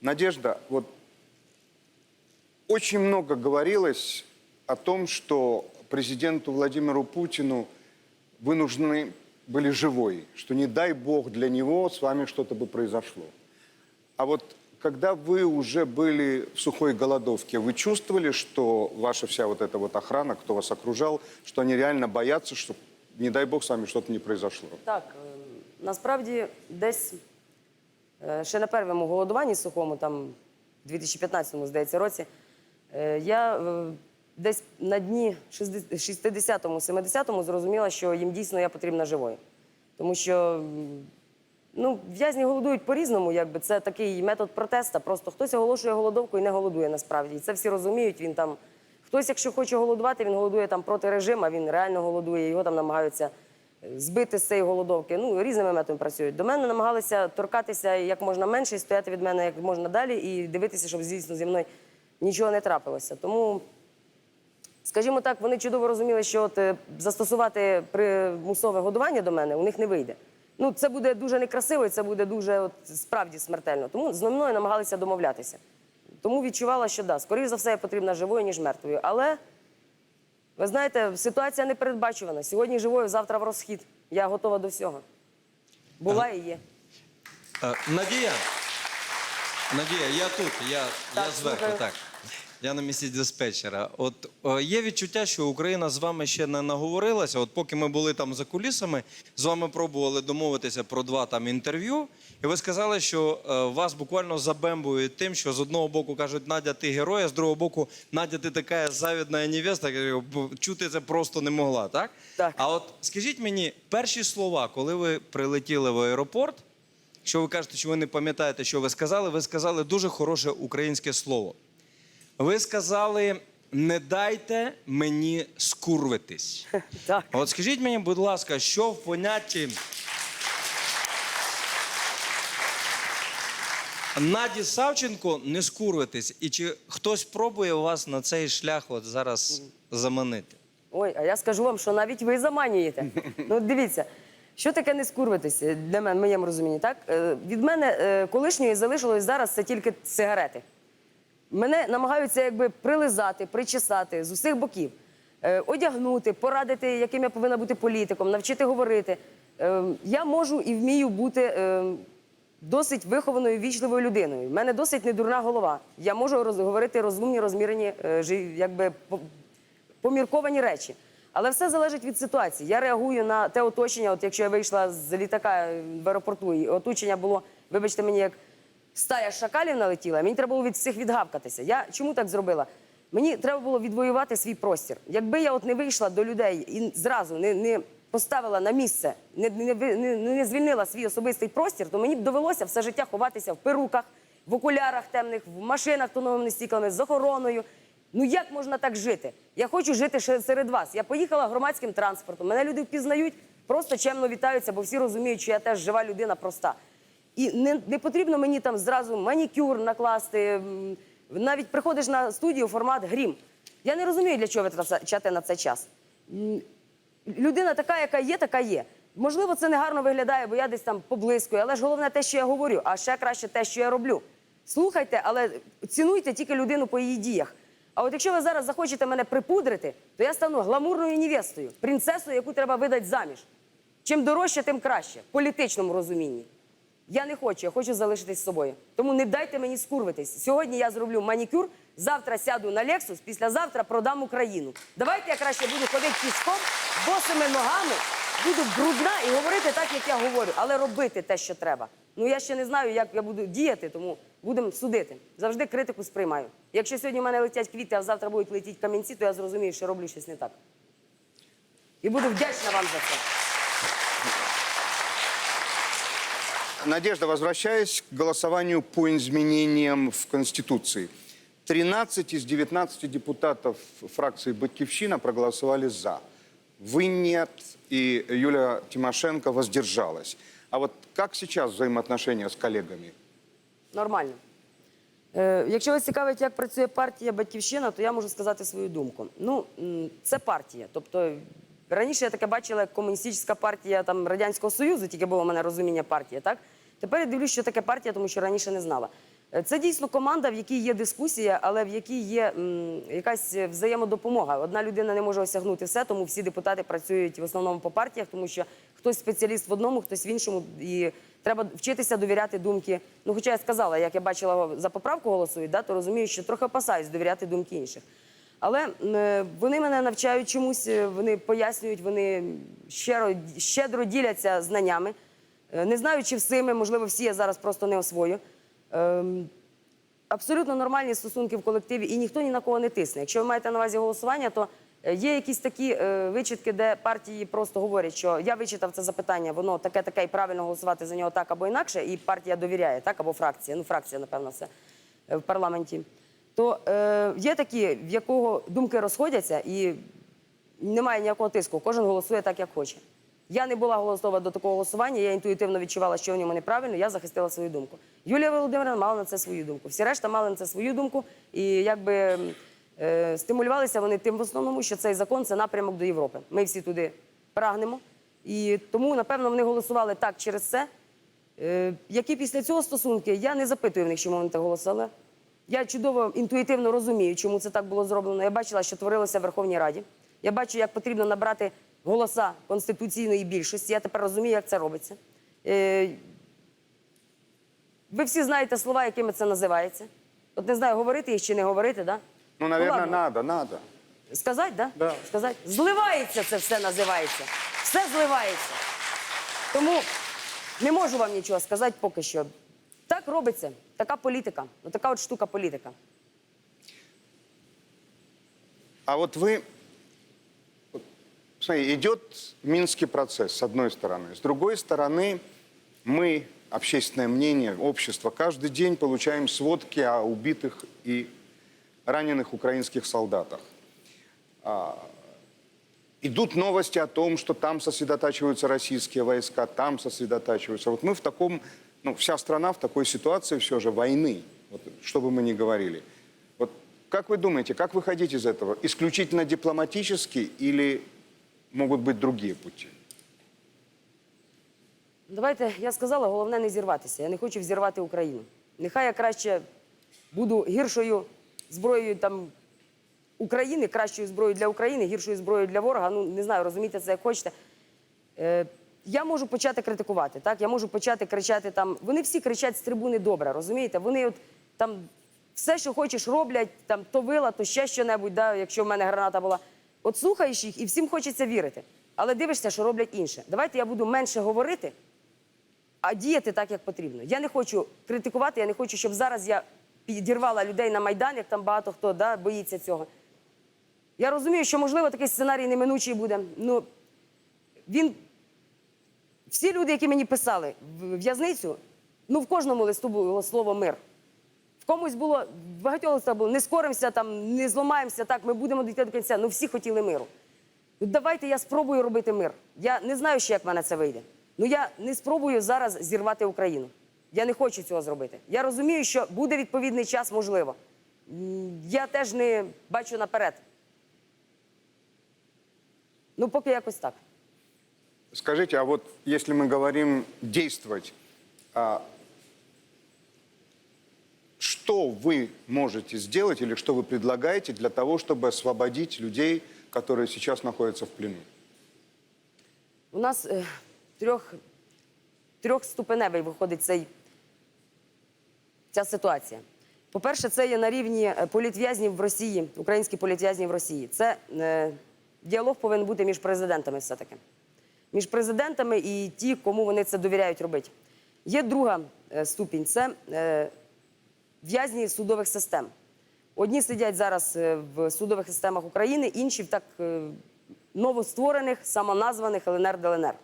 Надежда, вот очень много говорилось о том, что президенту Владимиру Путину вы нужны были живой, что не дай бог для него с вами что-то бы произошло. А вот когда вы уже были в сухой голодовке, вы чувствовали, что ваша вся вот эта вот охрана, кто вас окружал, что они реально боятся, что не дай бог с вами что-то не произошло? Так, е, насправді десь ще на першому голодуванні сухому, там, в 2015-му, здається, році, е, я е, десь на дні 60-му, 70-му зрозуміла, що їм дійсно я потрібна живою. Тому що ну, в'язні голодують по-різному, якби це такий метод протесту. Просто хтось оголошує голодовку і не голодує насправді. І це всі розуміють. Він там хтось, якщо хоче голодувати, він голодує там проти режиму, він реально голодує. Його там намагаються е, збити з цієї голодовки. Ну різними методами працюють. До мене намагалися торкатися як можна менше і стояти від мене як можна далі, і дивитися, щоб звісно зі мною нічого не трапилося. Тому Скажімо так, вони чудово розуміли, що от е, застосувати примусове годування до мене у них не вийде. Ну, це буде дуже некрасиво, і це буде дуже от, справді смертельно. Тому з мною намагалися домовлятися. Тому відчувала, що да, скоріш за все, я потрібна живою, ніж мертвою. Але ви знаєте, ситуація не передбачувана. Сьогодні живою, завтра в розхід. Я готова до всього. Була і є. Е, Надія. Надія, я тут, я, Так, я зверху, слухаю. так. Я на місці диспетчера. От е, є відчуття, що Україна з вами ще не наговорилася. От поки ми були там за кулісами, з вами пробували домовитися про два там інтерв'ю, і ви сказали, що е, вас буквально забембують тим, що з одного боку кажуть, Надя, ти герой, а з другого боку, Надя, ти така завідна невеста. «Бо Чути це просто не могла, так? Так. А от скажіть мені, перші слова, коли ви прилетіли в аеропорт, Якщо ви кажете, що ви не пам'ятаєте, що ви сказали, ви сказали дуже хороше українське слово. Ви сказали: не дайте мені скурвитись. Так. От скажіть мені, будь ласка, що в понятті Наді Савченко не скурвитись, і чи хтось пробує вас на цей шлях от зараз заманити? Ой, а я скажу вам, що навіть ви заманюєте. Ну, дивіться, що таке не скурвитися для мене, в моєму розумінні, так? Е, від мене е, колишньої залишилось зараз це тільки сигарети. Мене намагаються якби прилизати, причесати з усіх боків, е, одягнути, порадити, яким я повинна бути політиком, навчити говорити. Е, я можу і вмію бути е, досить вихованою, вічливою людиною. У мене досить недурна голова. Я можу роз- говорити розумні, розмірені, е, якби помірковані речі. Але все залежить від ситуації. Я реагую на те оточення. От якщо я вийшла з літака в аеропорту, і оточення було, вибачте мені, як стая шакалів налетіла, мені треба було від всіх відгавкатися. Я чому так зробила? Мені треба було відвоювати свій простір. Якби я от не вийшла до людей і зразу не, не поставила на місце, не, не, не, не звільнила свій особистий простір, то мені б довелося все життя ховатися в перуках, в окулярах темних, в машинах тоновими стіклами, з охороною. Ну як можна так жити? Я хочу жити серед вас. Я поїхала громадським транспортом. Мене люди впізнають, просто чемно вітаються, бо всі розуміють, що я теж жива людина проста. І не, не потрібно мені там зразу манікюр накласти. Навіть приходиш на студію формат грім. Я не розумію, для чого ви витрачаєте на це час. Людина така, яка є, така є. Можливо, це не гарно виглядає, бо я десь там поблискую, але ж головне те, що я говорю, а ще краще те, що я роблю. Слухайте, але цінуйте тільки людину по її діях. А от якщо ви зараз захочете мене припудрити, то я стану гламурною невестою, принцесою, яку треба видати заміж. Чим дорожче, тим краще, в політичному розумінні. Я не хочу, я хочу залишитись з собою. Тому не дайте мені скурвитись. Сьогодні я зроблю манікюр, завтра сяду на Лексус, післязавтра продам Україну. Давайте я краще буду ходити піском, босими ногами, буду брудна і говорити так, як я говорю, але робити те, що треба. Ну я ще не знаю, як я буду діяти, тому будемо судити. Завжди критику сприймаю. Якщо сьогодні в мене летять квіти, а завтра будуть летіти камінці, то я зрозумію, що роблю щось не так. І буду вдячна вам за це. Надежда, возвращаясь к голосованию по изменениям в Конституции. 13 из 19 депутатов фракции «Батьковщина» проголосовали «за». Вы нет, и Юлия Тимошенко воздержалась. А вот как сейчас взаимоотношения с коллегами? Нормально. Е, якщо вас цікавить, як працює партія Батьківщина, то я можу сказати свою думку. Ну, це партія. Тобто раніше я таке бачила як комуністична партія там, Радянського Союзу, тільки було в мене розуміння партії, так? Тепер я дивлюсь, що таке партія, тому що раніше не знала. Е, Це дійсно команда, в якій є дискусія, але в якій є якась взаємодопомога. Одна людина не може осягнути все, тому всі депутати працюють в основному по партіях, тому що хтось спеціаліст в одному, хтось в іншому, і треба вчитися довіряти думки. Ну, хоча я сказала, як я бачила за поправку голосують, да, то розумію, що трохи опасаюсь довіряти думки інших. Але е, вони мене навчають чомусь, е, вони пояснюють, вони щиро, щедро діляться знаннями. Не знаю, чи всіми, можливо, всі я зараз просто не освою. Ем, абсолютно нормальні стосунки в колективі, і ніхто ні на кого не тисне. Якщо ви маєте на увазі голосування, то е, є якісь такі е, вичитки, де партії просто говорять, що я вичитав це запитання, воно таке, таке, і правильно голосувати за нього так або інакше, і партія довіряє, так або фракція. Ну, фракція, напевно, це е, в парламенті. То е, є такі, в якого думки розходяться, і немає ніякого тиску. Кожен голосує так, як хоче. Я не була голосова до такого голосування, я інтуїтивно відчувала, що в ньому неправильно, я захистила свою думку. Юлія Володимирівна мала на це свою думку. Всі решта мали на це свою думку. І якби е, стимулювалися вони тим в основному, що цей закон це напрямок до Європи. Ми всі туди прагнемо. І тому, напевно, вони голосували так через це. Е, які після цього стосунки, я не запитую в них, чому вони так голосували. Я чудово інтуїтивно розумію, чому це так було зроблено. Я бачила, що творилося в Верховній Раді. Я бачу, як потрібно набрати голоса конституційної більшості. Я тепер розумію, як це робиться. Е, ви всі знаєте слова, якими це називається. От не знаю, говорити їх чи не говорити, да? Ну, ладно. надо, надо. Сказати, да? Да. Сказати. Зливається це все називається. Все зливається. Тому не можу вам нічого сказати поки що. Так робиться. Така політика. Ну, така от штука політика. А вы, вот, смотри, идет Минский процесс, с одной стороны. С другой стороны, мы, общественное мнение, общество, каждый день получаем сводки о убитых и раненых украинских солдатах. А, идут новости о том, что там сосредотачиваются российские войска, там сосредотачиваются. Вот мы в таком, ну, вся страна в такой ситуации все же войны, вот, что бы мы ни говорили. Вот как вы думаете, как выходить из этого? Исключительно дипломатически или могут быть другие пути? Давайте, я сказала, головне не зірватися. Я не хочу взірвати Україну. Нехай я краще буду гіршою зброєю там України, кращою зброєю для України, гіршою зброєю для ворога. Ну не знаю, розумієте це як хочете. Е, я можу почати критикувати, так? Я можу почати кричати там. Вони всі кричать з трибуни добре, розумієте? Вони от там все, що хочеш, роблять, там то вила, то ще що-небудь, да, якщо в мене граната була. От слухаєш їх і всім хочеться вірити. Але дивишся, що роблять інше. Давайте я буду менше говорити, а діяти так, як потрібно. Я не хочу критикувати, я не хочу, щоб зараз я підірвала людей на Майдан, як там багато хто да, боїться цього. Я розумію, що, можливо, такий сценарій неминучий буде. Ну, він. Всі люди, які мені писали в в'язницю, ну в кожному листу було слово мир. Комусь було, багатьох було не скоримося, там, не зламаємося, так, ми будемо дійти до кінця. Ну всі хотіли миру. Ну, давайте я спробую робити мир. Я не знаю ще, як в мене це вийде. Ну я не спробую зараз зірвати Україну. Я не хочу цього зробити. Я розумію, що буде відповідний час, можливо. Я теж не бачу наперед. Ну, поки якось так. Скажите, а вот если мы говорим действовать, что вы можете сделать или что вы предлагаете для того, чтобы освободить людей, которые сейчас находятся в плену? У нас е, трьох, трьохступеневий виходить цей, ця ситуація. По-перше, це є на рівні е, політв'язнів в Росії, українські політв'язні в Росії. Це е, діалог повинен бути між президентами все-таки. Між президентами і ті, кому вони це довіряють робити. Є друга е, ступінь це е, в'язні судових систем. Одні сидять зараз е, в судових системах України, інші в так е, новостворених, самоназваних ЛНР ДЛНР.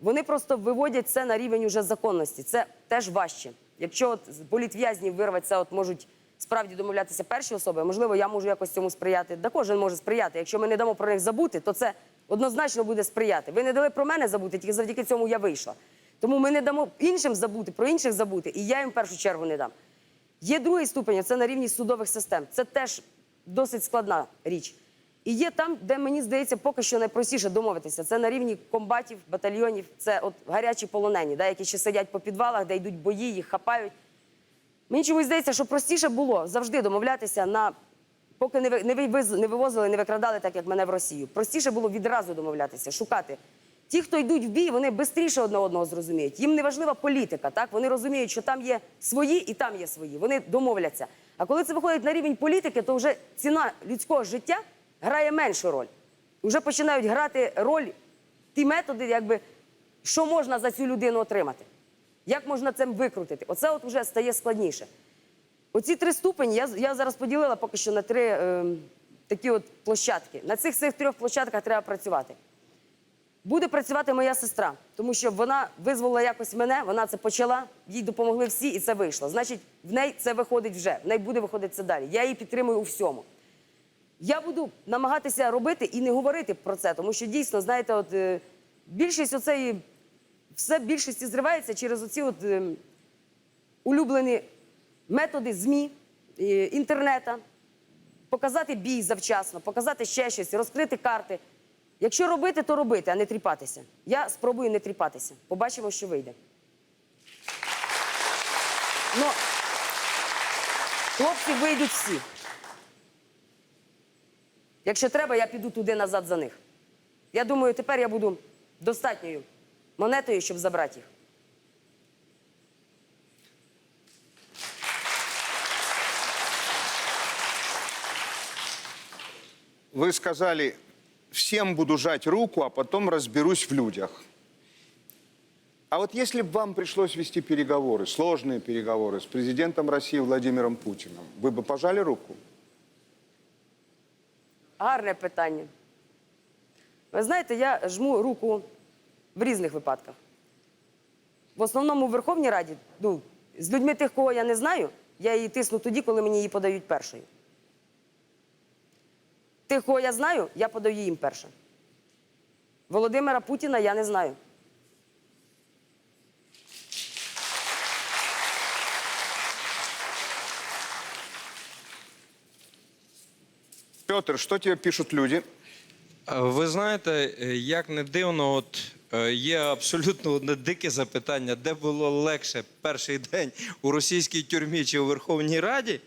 Вони просто виводять це на рівень уже законності. Це теж важче. Якщо от політв'язнів вирватися, от можуть справді домовлятися перші особи, можливо, я можу якось цьому сприяти. Да кожен може сприяти. Якщо ми не дамо про них забути, то це однозначно буде сприяти. Ви не дали про мене забути, тільки завдяки цьому я вийшла. Тому ми не дамо іншим забути, про інших забути, і я їм в першу чергу не дам. Є другий ступень, це на рівні судових систем. Це теж досить складна річ. І є там, де мені здається, поки що найпростіше домовитися. Це на рівні комбатів, батальйонів, це от гарячі полонені, да, які ще сидять по підвалах, де йдуть бої, їх хапають. Мені чомусь здається, що простіше було завжди домовлятися на поки не, ви- не, не вивозили, не викрадали, так як мене в Росію. Простіше було відразу домовлятися, шукати. Ті, хто йдуть в бій, вони швидше одне одного зрозуміють. Їм не важлива політика. Так вони розуміють, що там є свої і там є свої. Вони домовляться. А коли це виходить на рівень політики, то вже ціна людського життя грає меншу роль. Вже починають грати роль ті методи, якби що можна за цю людину отримати, як можна цим викрутити. Оце от вже стає складніше. Оці три ступені я, я зараз поділила поки що на три е, такі от площадки. На цих цих трьох площадках треба працювати. Буде працювати моя сестра, тому що вона визволила якось мене, вона це почала, їй допомогли всі, і це вийшло. Значить, в неї це виходить вже, в неї буде виходити це далі. Я її підтримую у всьому. Я буду намагатися робити і не говорити про це, тому що дійсно, знаєте, от е, більшість оцеї, все більшості зривається через оці от е, улюблені методи ЗМІ, е, інтернета, показати бій завчасно, показати ще щось, розкрити карти. Якщо робити, то робити, а не тріпатися. Я спробую не тріпатися. Побачимо, що вийде. Ну, хлопці вийдуть всі. Якщо треба, я піду туди назад за них. Я думаю, тепер я буду достатньою монетою, щоб забрати їх. Вы сказали, всем буду жать руку, а потом разберусь в людях. А вот если бы вам пришлось вести переговоры, сложные переговоры с президентом России Владимиром Путиным, вы бы пожали руку? Гарне питання. Ви знаєте, я жму руку в різних випадках. В основному в Верховній Раді, ну, з людьми тих, кого я не знаю, я її тисну тоді, коли мені її подають першою. Тих, кого я знаю, я подаю їм перше. Володимира Путіна я не знаю. Петр, что тебе пишут люди? Е, Ви знаєте, е, як не дивно, от е, є абсолютно одне дике запитання, де було легше перший день у російській тюрмі чи у Верховній Раді.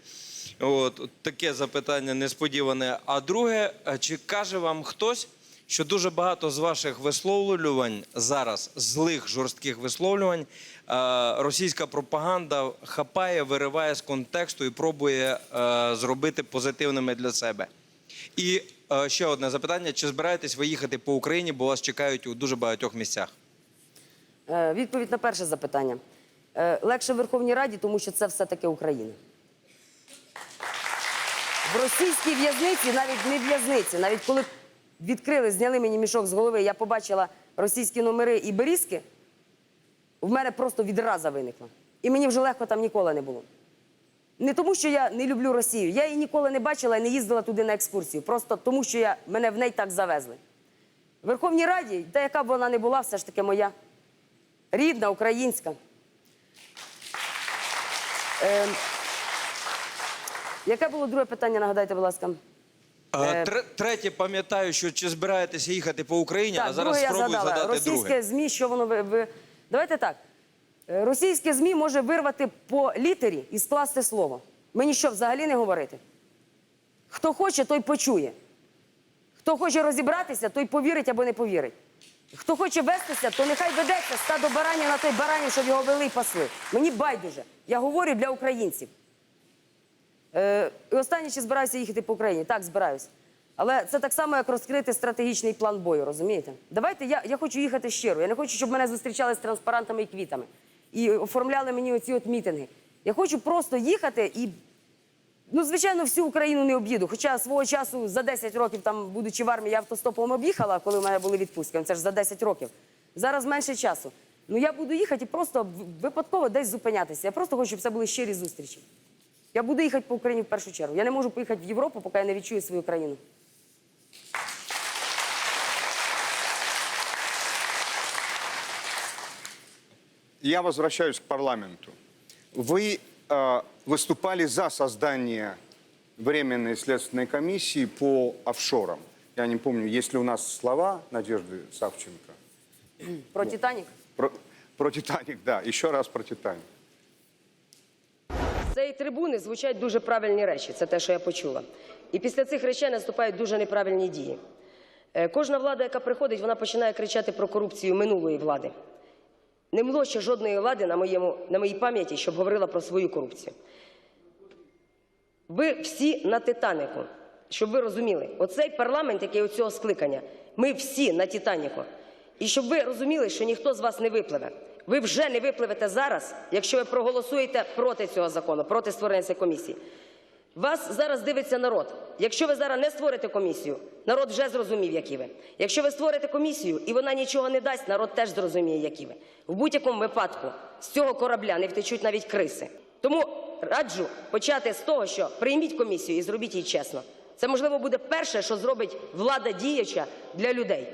От, таке запитання несподіване. А друге, е, чи каже вам хтось, що дуже багато з ваших висловлювань зараз, злих жорстких висловлювань, е, російська пропаганда хапає, вириває з контексту і пробує е, зробити позитивними для себе. І ще одне запитання: чи збираєтесь ви їхати по Україні, бо вас чекають у дуже багатьох місцях? Відповідь на перше запитання. Легше в Верховній Раді, тому що це все-таки Україна. В російській в'язниці, навіть не в'язниці, навіть коли відкрили, зняли мені мішок з голови, я побачила російські номери і берізки, в мене просто відраза виникла. І мені вже легко там ніколи не було. Не тому, що я не люблю Росію. Я її ніколи не бачила і не їздила туди на екскурсію. Просто тому, що я, мене в неї так завезли. В Верховній Раді, та яка б вона не була, все ж таки моя. Рідна, українська. Ем, яке було друге питання, нагадайте, будь ласка. Е, Е, тре- Третє, пам'ятаю, що чи збираєтеся їхати по Україні, а зараз друге спробую задати Російське друге. ЗМІ, що воно ви, ви... Давайте так. Е, Російське ЗМІ може вирвати по літері і скласти слово. Мені що, взагалі не говорити? Хто хоче, той почує. Хто хоче розібратися, той повірить або не повірить. Хто хоче вестися, то нехай ведеться стадо баранів на той баранів, щоб його вели і пасли. Мені байдуже. Я говорю для українців. Е, і останнє, чи збираюся їхати по Україні? Так, збираюсь. Але це так само, як розкрити стратегічний план бою, розумієте? Давайте я, я хочу їхати щиро. Я не хочу, щоб мене зустрічали з транспарантами і квітами і оформляли мені оці от мітинги. Я хочу просто їхати і, ну, звичайно, всю Україну не об'їду. Хоча свого часу за 10 років, там, будучи в армії, я автостопом об'їхала, коли в мене були відпустки. Це ж за 10 років. Зараз менше часу. Ну я буду їхати і просто випадково десь зупинятися. Я просто хочу, щоб це були щирі зустрічі. Я буду їхати по Україні в першу чергу. Я не можу поїхати в Європу, поки я не відчую свою країну. Я возвращаюсь к парламенту. Вы э, выступали за создание Временной следственной комиссии по офшорам. Я не помню, есть ли у нас слова Надежды Савченко. Про Титанік. Про, про «Титаник», да, еще раз про «Титаник». цієї трибуни звучать дуже правильні речі. Це те, що я почула. І після цих речей наступають дуже неправильні дії. Е, Кожна влада, яка приходить, вона починає кричати про корупцію минулої влади. Не було ще жодної влади на, моєму, на моїй пам'яті, щоб говорила про свою корупцію. Ви всі на Титаніку, щоб ви розуміли, оцей парламент, який у цього скликання, ми всі на Титаніку. І щоб ви розуміли, що ніхто з вас не випливе. Ви вже не випливете зараз, якщо ви проголосуєте проти цього закону, проти створення цієї комісії. Вас зараз дивиться народ. Якщо ви зараз не створите комісію, народ вже зрозумів, які ви. Якщо ви створите комісію і вона нічого не дасть, народ теж зрозуміє, які ви. В будь-якому випадку з цього корабля не втечуть навіть криси. Тому раджу почати з того, що прийміть комісію і зробіть її чесно. Це можливо буде перше, що зробить влада діяча для людей.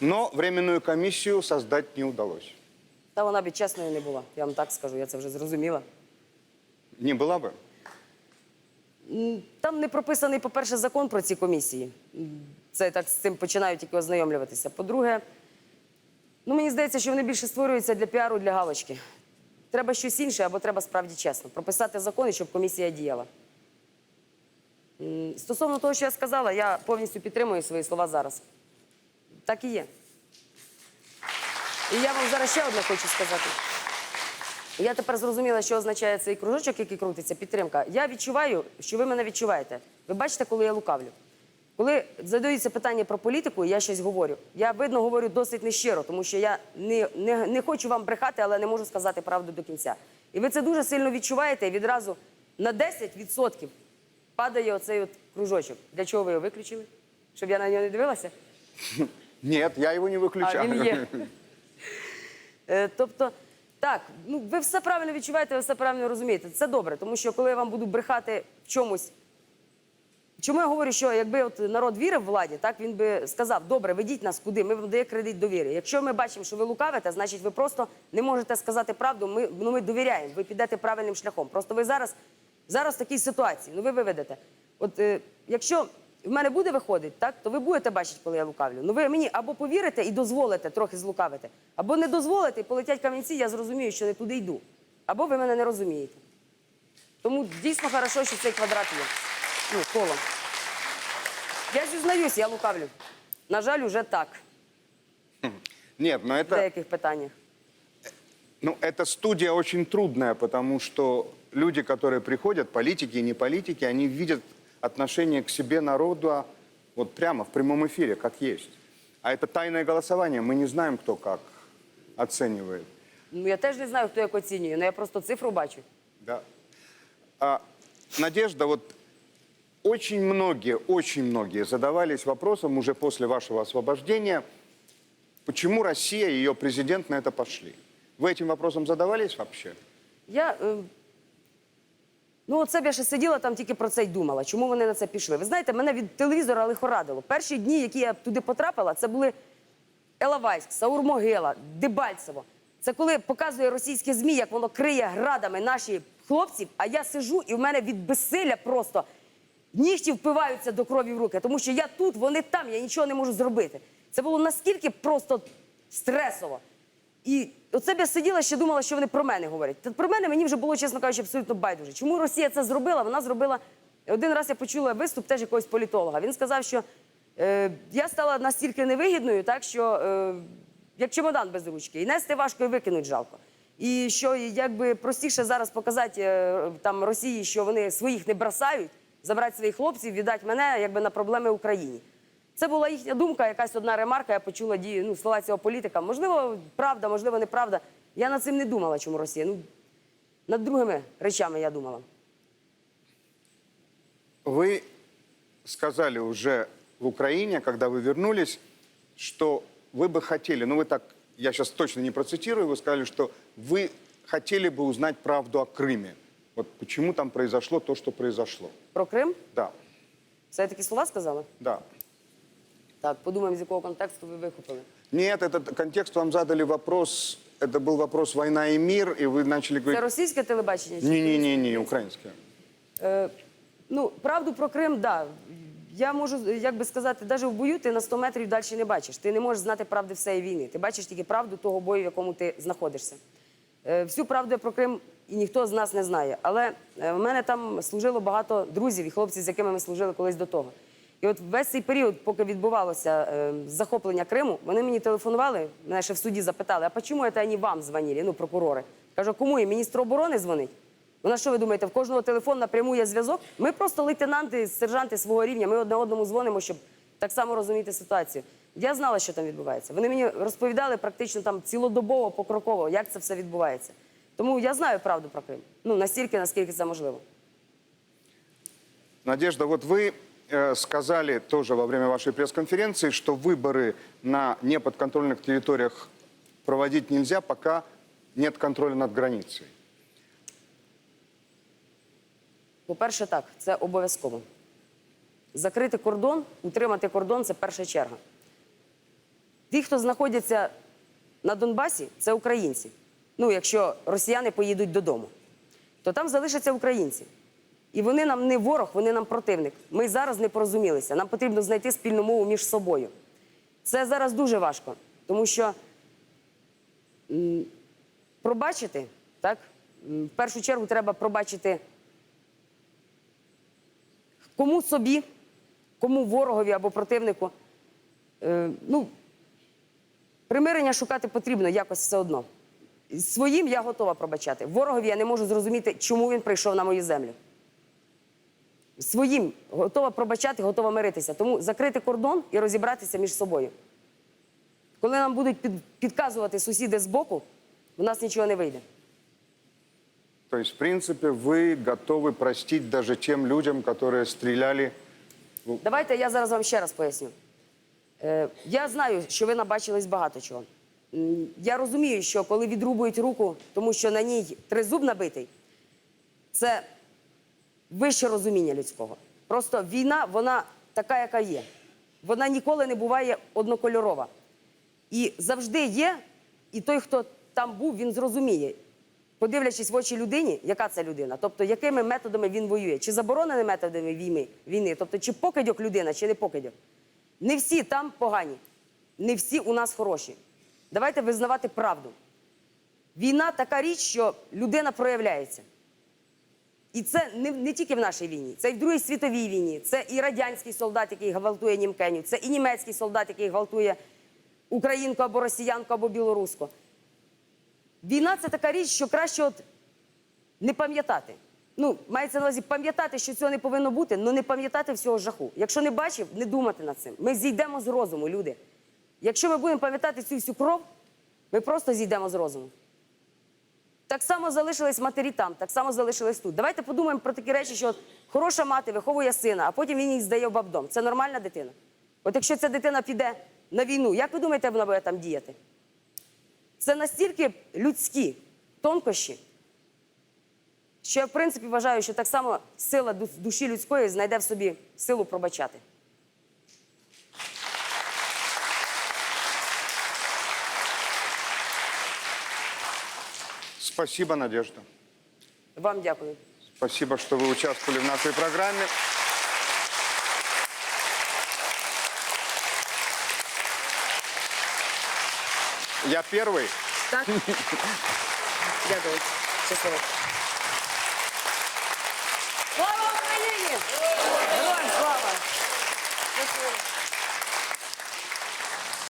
Но временную комиссию создать не удалось. Та вона б і чесною не була. Я вам так скажу, я це вже зрозуміла. Не была бы? Там не прописаний, по-перше, закон про ці комісії. М, Це так з цим починають тільки ознайомлюватися. По-друге, ну мені здається, що вони більше створюються для піару, для галочки. Треба щось інше або треба справді чесно. Прописати закони, щоб комісія діяла. М, Стосовно того, що я сказала, я повністю підтримую свої слова зараз. Так і є. І я вам зараз ще одне хочу сказати. Я тепер зрозуміла, що означає цей кружочок, який крутиться, підтримка. Я відчуваю, що ви мене відчуваєте. Ви бачите, коли я лукавлю. Коли задаються питання про політику, я щось говорю. Я видно говорю досить нещиро, тому що я не, не, не хочу вам брехати, але не можу сказати правду до кінця. І ви це дуже сильно відчуваєте, і відразу на 10% падає оцей от кружочок. Для чого ви його виключили? Щоб я на нього не дивилася? Нет, я его не выключаю. А, він є. Е, Тобто, так, ну ви все правильно відчуваєте, ви все правильно розумієте. Це добре, тому що коли я вам буду брехати в чомусь. Чому я говорю, що якби от народ вірив владі, так він би сказав: добре, ведіть нас куди, ми вам даємо кредит довіри. Якщо ми бачимо, що ви лукавите, значить ви просто не можете сказати правду. Ми, ну, ми довіряємо, ви підете правильним шляхом. Просто ви зараз, зараз в такій ситуації, ну ви виведете. От е, якщо в мене буде виходити, так, то ви будете бачити, коли я лукавлю. Ну ви мені або повірите і дозволите трохи злукавити, або не дозволите і полетять камінці, я зрозумію, що не туди йду. Або ви мене не розумієте. Тому дійсно хорошо, що цей квадрат є. Ну, коло. Я зізнаюсь, я лукавлю. На жаль, уже так. Нет, но В это, деяких питаннях. ну, эта студия очень трудная, потому что люди, которые приходят, политики и не политики, они видят отношение к себе народа вот прямо в прямом эфире, как есть. А это тайное голосование, мы не знаем, кто как оценивает. Ну я теж не знаю, хто як оцінює, але я просто цифру бачу. Да. А, Надежда, вот очень многие, очень многие задавались вопросом уже после вашего освобождения, почему Россия и ее президент на это пошли. Вы этим вопросом задавались вообще? Я. Е, ну, оце б я ще сиділа там, тільки про це й думала. Чому вони на це пішли? Ви знаєте, мене від телевізора лихорадило. Перші дні, які я туди потрапила, це були Елавайськ, Саур-Могила, Дебальцево. Це коли показує російське ЗМІ, як воно криє градами наші хлопців, а я сижу і в мене від безсилля просто нігті впиваються до крові в руки, тому що я тут, вони там, я нічого не можу зробити. Це було наскільки просто стресово. І оце б я сиділа ще думала, що вони про мене говорять. Та про мене мені вже було, чесно кажучи, абсолютно байдуже. Чому Росія це зробила? Вона зробила. Один раз я почула виступ теж якогось політолога. Він сказав, що е, я стала настільки невигідною, так що е, як чемодан без ручки, і нести важко, і викинуть жалко. І що якби простіше зараз показати е, там Росії, що вони своїх не бросають, забрати своїх хлопців, віддати мене якби на проблеми Україні. Це була їхня думка, якась одна ремарка. Я почула дії, ну, слова цього політика. Можливо, правда, можливо, неправда. Я над цим не думала, чому Росія. Ну, над другими речами я думала. Вы сказали уже в Украине, когда вы вернулись, что вы бы хотели, ну вы так, я сейчас точно не процитирую, вы сказали, что вы хотели бы узнать правду о Крыме. Вот почему там произошло то, что произошло. Про Крим? Да, Це я такі слова сказала? да. Так, подумаємо, з якого контексту ви вихопили. Нет, этот контекст вам задали вопрос, это был вопрос «Война и мир», и вы начали Це говорить... російське телебачення? чи Не-не-не, украинское. Е, ну, правду про Крим, да. Я можу, як би сказати, навіть в бою ти на 100 метрів далі не бачиш. Ти не можеш знати правди всієї війни. Ти бачиш тільки правду того бою, в якому ти знаходишся. Е, Всю правду про Крим і ніхто з нас не знає. Але е, в мене там служило багато друзів і хлопців, з якими ми служили колись до того. І от весь цей період, поки відбувалося е, захоплення Криму, вони мені телефонували, мене ще в суді запитали, а чому це вони вам дзвонили, ну, прокурори? Кажу, кому їм? Міністру оборони дзвонить? Вона що ви думаєте, в кожного телефон напряму є зв'язок? Ми просто лейтенанти, сержанти свого рівня. Ми одне одному дзвонимо, щоб так само розуміти ситуацію. Я знала, що там відбувається. Вони мені розповідали практично там цілодобово, покроково, як це все відбувається. Тому я знаю правду про Крим. Ну настільки, наскільки це можливо. Надежда, вот вы э, сказали тоже во время вашей пресс-конференции, что выборы на неподконтрольных территориях проводить нельзя, пока нет контроля над границей. По-перше, так, це обов'язково. Закрити кордон, утримати кордон це перша черга. Ті, хто знаходяться на Донбасі, це українці. Ну, якщо росіяни поїдуть додому, то там залишаться українці. І вони нам не ворог, вони нам противник. Ми зараз не порозумілися. Нам потрібно знайти спільну мову між собою. Це зараз дуже важко, тому що пробачити, так, в першу чергу треба пробачити кому собі, кому ворогові або противнику. Е, ну, примирення шукати потрібно якось все одно. Своїм я готова пробачати. Ворогові я не можу зрозуміти, чому він прийшов на мою землю Своїм готова пробачати, готова миритися. Тому закрити кордон і розібратися між собою. Коли нам будуть під, підказувати сусіди збоку, у нас нічого не вийде. То есть, в принципе, вы готовы простить даже тем людям, которые стреляли. Давайте я зараз вам ще раз поясню. Е, я знаю, що ви набачились багато чого. М, Я розумію, що коли відрубують руку, тому що на ній тризуб набитий, це вище розуміння людського. Просто війна, вона така, яка є. Вона ніколи не буває однокольорова. І завжди є, і той, хто там був, він зрозуміє, подивлячись в очі людині, яка це людина, тобто якими методами він воює, чи забороненими методами війни, війни, тобто чи покидьок людина, чи не покидьок. Не всі там погані, не всі у нас хороші. Давайте визнавати правду. Війна така річ, що людина проявляється. І це не, не тільки в нашій війні, це і в Другій світовій війні, це і радянський солдат, який гвалтує німкеню, це і німецький солдат, який гвалтує українку або росіянку, або білоруску. Війна це така річ, що краще от не пам'ятати. Ну, мається на увазі пам'ятати, що цього не повинно бути, але не пам'ятати всього жаху. Якщо не бачив, не думати над цим. Ми зійдемо з розуму, люди. Якщо ми будемо пам'ятати цю всю кров, ми просто зійдемо з розуму. Так само залишились матері там, так само залишились тут. Давайте подумаємо про такі речі, що хороша мати виховує сина, а потім він їх здає в бабдом. Це нормальна дитина. От якщо ця дитина піде на війну, як ви думаєте, вона буде там діяти? Це настільки людські тонкощі, що я, в принципі, вважаю, що так само сила душі людської знайде в собі силу пробачати. Спасибо, Надежда. Вам дякую. Спасибо, что вы участвовали в нашей программе. Я первый. Так? Дякую. Щасливо. Слава Україні! Героям слава! Щасливо.